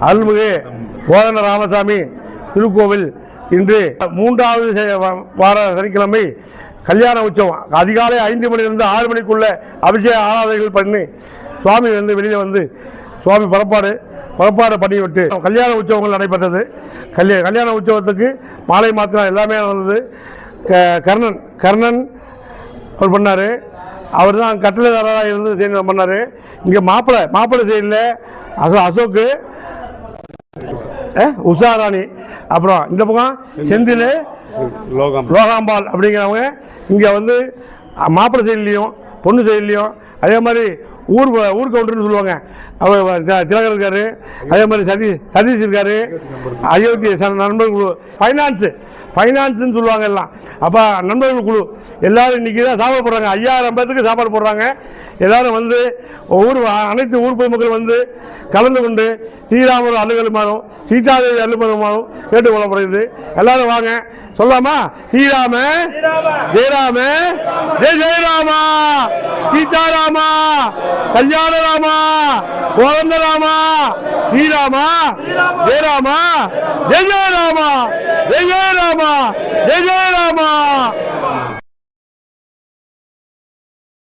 அருள்மிகு கோதண்ட ராமசாமி திருக்கோவில் இன்று மூன்றாவது வார சனிக்கிழமை கல்யாண உற்சவம். அதிகாலை ஐந்து மணிலிருந்து ஆறு மணிக்குள்ள அபிஷேக ஆராதனைகள் பண்ணி சுவாமி வந்து வெளியில் வந்து சுவாமி புறப்பாடு புறப்பாடு பண்ணிவிட்டு கல்யாண உற்சவங்கள் நடைபெற்றது. கல்யாண கல்யாண உற்சவத்துக்கு மாலை மாத்திரம் எல்லாமே நடந்தது. க- கர்ணன் கர்ணன் அவர் பண்ணார். அவர் தான் கட்டளைதாரராக இருந்து செய்ய பண்ணார். இங்கே மாப்பிள்ளை மாப்பிள்ளை சைடில் அசோ அசோக்கு உஷாராணி அப்புறம் இந்த பக்கம் செந்தில் லோகம் லோகாம்பாள் அப்படிங்கிறவங்க இங்கே வந்து மாப்பிள்ளை சைட்லேயும் பொண்ணு சைட்லேயும் அதே மாதிரி ஊர் ஊர் கவுண்டர்னு சொல்லுவாங்க. அவர் திலகர் இருக்காரு. அதே மாதிரி சதீஷ் சதீஷ் இருக்காரு. அயோத்தி நண்பர்கள் குழு. ஃபைனான்ஸு ஃபைனான்ஸ்னு சொல்லுவாங்க எல்லாம். அப்போ நண்பர்கள் குழு. எல்லாரும் இன்னைக்கு தான் சாப்பாடு போடுறாங்க. ஐயாயிரம் பேத்துக்கு சாப்பாடு போடுறாங்க. எல்லாரும் வந்து ஊர் அனைத்து ஊர் பொதுமக்கள் வந்து கலந்து கொண்டு ஸ்ரீராமர் அலுவலுமானும் சீதாதேவி அலுவலுமானும் கேட்டுக்கொள்ளப்படுகிறது. எல்லாரும் வாங்க. சொல்லாமா ஸ்ரீராம ஜெயராம ஜெய ஜெயராமா! சீதாராமா கல்யாணராமா கோதண்டராமா ஸ்ரீராமா ஜெயராமா ஜெய ஜெயராமா ஜெய ஜெயராமா ஜெய ஜெயராமா